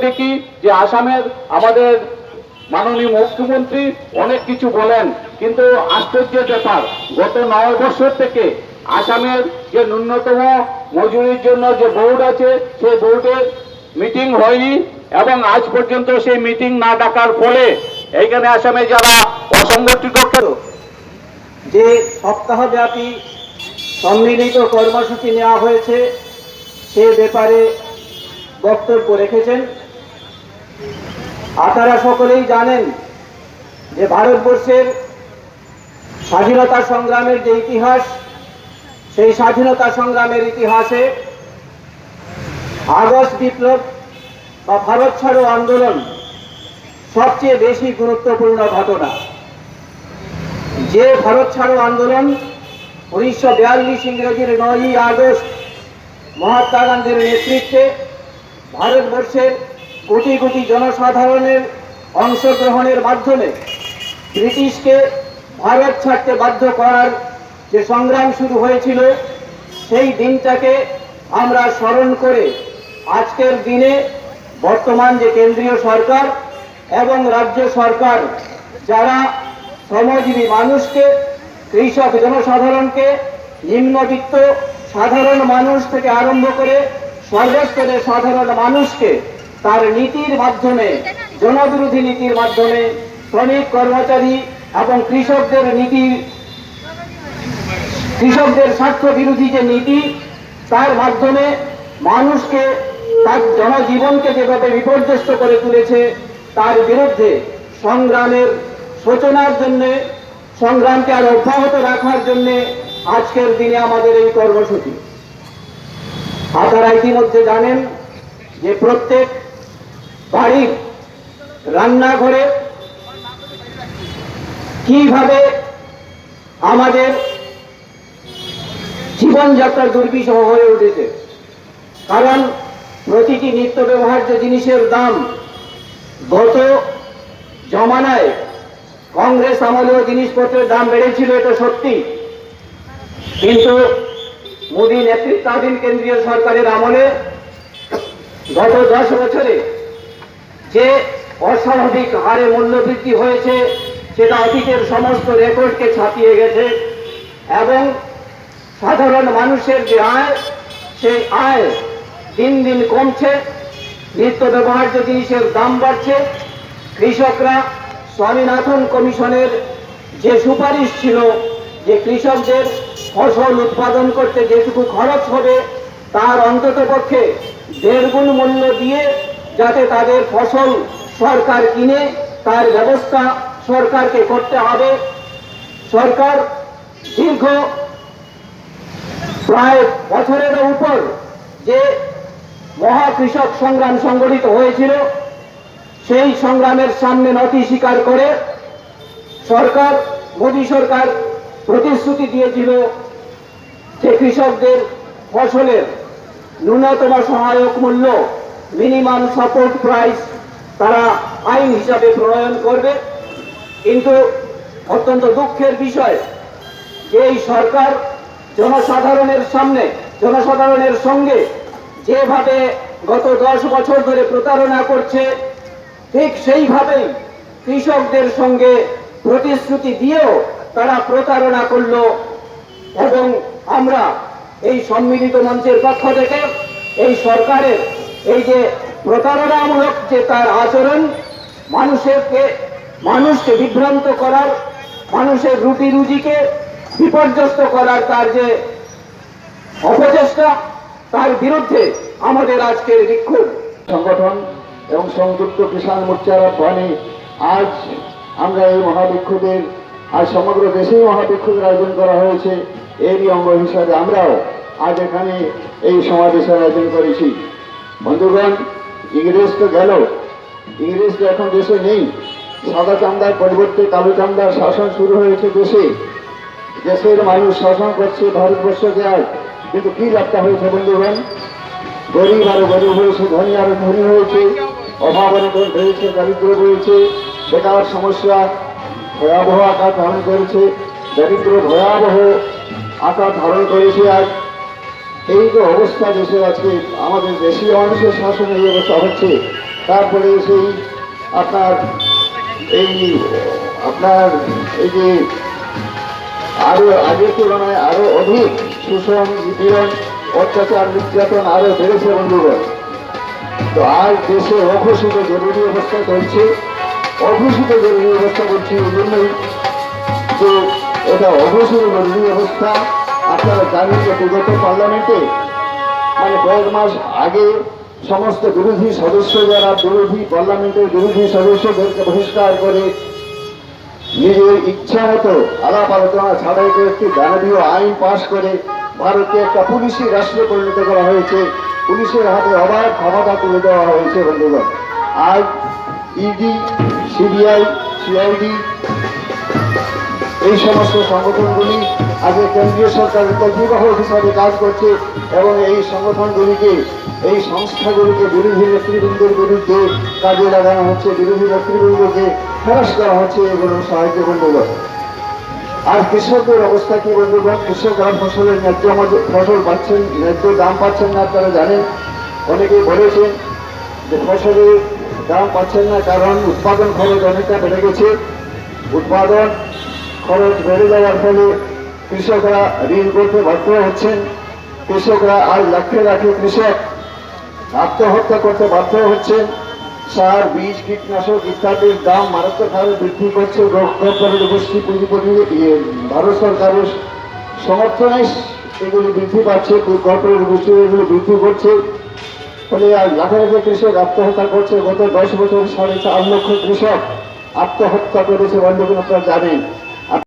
দেখি যে আসামের আমাদের মাননীয় মুখ্যমন্ত্রী অনেক কিছু বলেন, কিন্তু আশ্চর্যের ব্যাপার, গত নয় বছর থেকে আসামের যে ন্যূনতম মজুরির জন্য যে বোর্ড আছে, সেই বোর্ডের মিটিং হয়নি এবং আজ পর্যন্ত সেই মিটিং না ডাকার ফলে এইখানে আসামে যারা অসংগঠিত যে সপ্তাহব্যাপী সম্মিলিত কর্মসূচি নেওয়া হয়েছে, সে ব্যাপারে বক্তব্য রেখেছেন। আপনারা সকলেই জানেন যে ভারতবর্ষের স্বাধীনতা সংগ্রামের যে ইতিহাস, সেই স্বাধীনতা সংগ্রামের ইতিহাসে আগস্ট বিপ্লব বা ভারত ছাড়ো আন্দোলন সবচেয়ে বেশি গুরুত্বপূর্ণ ঘটনা। যে ভারত ছাড়ো আন্দোলন উনিশশো বিয়াল্লিশ ইংরেজির নয়ই আগস্ট মহাত্মা গান্ধীর নেতৃত্বে ভারতবর্ষের কোটি কোটি জনসাধারণের অংশগ্রহণের মাধ্যমে ব্রিটিশকে ভারত ছাড়তে বাধ্য করার যে সংগ্রাম শুরু হয়েছিল, সেই দিনটাকে আমরা স্মরণ করে আজকের দিনে বর্তমান যে কেন্দ্রীয় সরকার এবং রাজ্য সরকার, যারা শ্রমজীবী মানুষকে, কৃষক জনসাধারণকে, নিম্নবিত্ত সাধারণ মানুষ থেকে আরম্ভ করে সর্বস্তরের সাধারণ মানুষকে তার নীতির মাধ্যমে, জনবিরোধী নীতির মাধ্যমে শ্রমিক কর্মচারী এবং কৃষকদের নীতি, কৃষকদের স্বার্থ বিরোধী যে নীতি, তার মাধ্যমে মানুষকে তার জনজীবনকে যেভাবে বিপর্যস্ত করে তুলেছে, তার বিরুদ্ধে সংগ্রামের সূচনার জন্য, সংগ্রামকে আর অব্যাহত রাখার জন্য আজকের দিনে আমাদের এই কর্মসূচি। আপনারা ইতিমধ্যে জানেন যে প্রত্যেক বাড়ির রান্নাঘরে কীভাবে আমাদের জীবনযাত্রার দুর্বিষহ হয়ে উঠেছে? কারণ প্রতিটি নিত্য ব্যবহার্য জিনিসের দাম গত জমানায় কংগ্রেস আমলেও জিনিসপত্রের দাম বেড়েছিল, এটা সত্যি। কিন্তু মোদী নেতৃত্বাধীন কেন্দ্রীয় সরকারের আমলে গত দশ বছরে যে অস্বাভাবিক হারে মূল্যবৃদ্ধি হয়েছে, সেটা অতীতের সমস্ত রেকর্ডকে ছাপিয়ে গেছে এবং সাধারণ মানুষের যে আয়, সেই আয় দিন দিন কমছে। নিত্য ব্যবহার্য জিনিসের দাম বাড়ছে, কৃষকরা স্বামীনাথন কমিশনের যে সুপারিশ ছিল যে কৃষকদের ফসল উৎপাদন করতে যেটুকু খরচ হবে, তার অন্তত পক্ষে দেড় গুণ মূল্য দিয়ে যাতে তাদের ফসল সরকার কিনে, তার ব্যবস্থা সরকারকে করতে হবে। সরকার দীর্ঘ প্রায় বছরের উপর যে মহা কৃষক সংগ্রাম সংগঠিত হয়েছিল, সেই সংগ্রামের সামনে নথি স্বীকার করে সরকার, মোদী সরকার প্রতিশ্রুতি দিয়েছিল যে কৃষকদের ফসলের ন্যূনতম সহায়ক মূল্য মিনিমাম সাপোর্ট প্রাইস তারা আইন হিসাবে প্রণয়ন করবে। কিন্তু অত্যন্ত দুঃখের বিষয় যে এই সরকার জনসাধারণের সামনে, জনসাধারণের সঙ্গে যেভাবে গত দশ বছর ধরে প্রতারণা করছে, ঠিক সেইভাবেই কৃষকদের সঙ্গে প্রতিশ্রুতি দিয়েও তারা প্রতারণা করল এবং আমরা এই সম্মিলিত মঞ্চের পক্ষ থেকে এই সরকারের এই যে প্রতারণামূলক যে তার আচরণ, মানুষেরকে, মানুষকে বিভ্রান্ত করার, মানুষের রুটি রুজিকে বিপর্যস্ত করার তার যে অপচেষ্টা, তার বিরুদ্ধে আমাদের আজকের বিক্ষোভ। সংগঠন এবং সংযুক্ত কিষাণ মোর্চার আহ্বানে আজ আমরা এই মহাবিক্ষোভের আজ সমগ্র দেশেই মহাবিক্ষোভের আয়োজন করা হয়েছে, এরই অঙ্গ হিসাবে আমরাও আজ এখানে এই সমাবেশের আয়োজন করেছি। বন্ধুগণ, ইংরেজ তো গেল। ইংরেজ তো এখন দেশে নেই। সাদা চামড়ার পরিবর্তে কালো চামড়ার শাসন শুরু হয়েছে দেশে। দেশের মানুষ শাসন করছে ভারতবর্ষকে আজ কিন্তু কি লাভটা হয়েছে বন্ধুগণ? গরিব আরও গরিব হয়েছে, ধনী আরও ধনী হয়েছে, অভাব অনটন হয়েছে দারিদ্র রয়েছে, বেকার সমস্যা ভয়াবহ আকার ধারণ করেছে, দারিদ্র ভয়াবহ আকার ধারণ করেছে আজ এই যে অবস্থা দেশে আজকে আমাদের দেশীয় মানুষের শাসনে এই অবস্থা হচ্ছে। তারপরে সেই আপনার এই আপনার এই যে আরও আগের তুলনায় আরও অধিক শোষণ, নিপীড়ন, অত্যাচার, নির্যাতন আরও বেড়েছে বন্ধুগণ। তো আজ দেশে অঘোষিত জরুরি অবস্থা চলছে। অঘোষিত জরুরি অবস্থা বলছি এই জন্যই যে এটা অঘোষিত জরুরি অবস্থা। আপনারা জানেন যে বিগত পার্লামেন্টে মানে কয়েক মাস আগে সমস্ত বিরোধী সদস্য যারা বিরোধী পার্লামেন্টের বিরোধী সদস্যদেরকে বহিষ্কার করে নিজের ইচ্ছা মতো আলাপ আলোচনা ছাড়াই করে একটি দানবীয় আইন পাশ করে ভারতকে একটা পুলিশি রাষ্ট্রে পরিণত করা হয়েছে। পুলিশের হাতে অবাধ ক্ষমতা তুলে দেওয়া হয়েছে, বন্ধুগণ। আজ ইডি, সিবিআই, সিআইডি এই সমস্ত সংগঠনগুলি আগে কেন্দ্রীয় সরকারের কর্তৃপক্ষ হিসাবে কাজ করছে এবং এই সংগঠনগুলিকে, এই সংস্থাগুলিকে বিরোধী নেতৃবৃন্দের বিরুদ্ধে কাজে লাগানো হচ্ছে, বিরোধী নেতৃবৃন্দকে হ্রাস করা হচ্ছে এগুলো সাহায্য বন্ধুগণ আর কৃষকদের অবস্থা কি বন্ধুগণ? কৃষকরা ফসলের ন্যায্য ফসল পাচ্ছেন, ন্যায্য দাম পাচ্ছেন না তারা জানেন। অনেকেই বলেছেন যে ফসলের দাম পাচ্ছেন না কারণ উৎপাদন খরচ অনেকটা বেড়ে গেছে। উৎপাদন খরচ বেড়ে যাওয়ার ফলে কৃষকরা ঋণ করতে বাধ্য হচ্ছেন। কৃষকরা আজ লাখে লাখে কৃষক আত্মহত্যা করতে বাধ্য হচ্ছেন। সার বীজ কীটনাশক ইত্যাদির দাম মারাত্মকভাবে বৃদ্ধি করছে। গোষ্ঠী পুঁজিপতি ইয়ে, ভারত সরকারের সমর্থনে এগুলি বৃদ্ধি পাচ্ছে। কর্পোরেট গোষ্ঠী এগুলি বৃদ্ধি করছে। ফলে আর লাখে লাখে কৃষক আত্মহত্যা করছে। গত দশ বছর সাড়ে চার লক্ষ কৃষক আত্মহত্যা করেছে বন্ধুগণ আপনারা জানেন।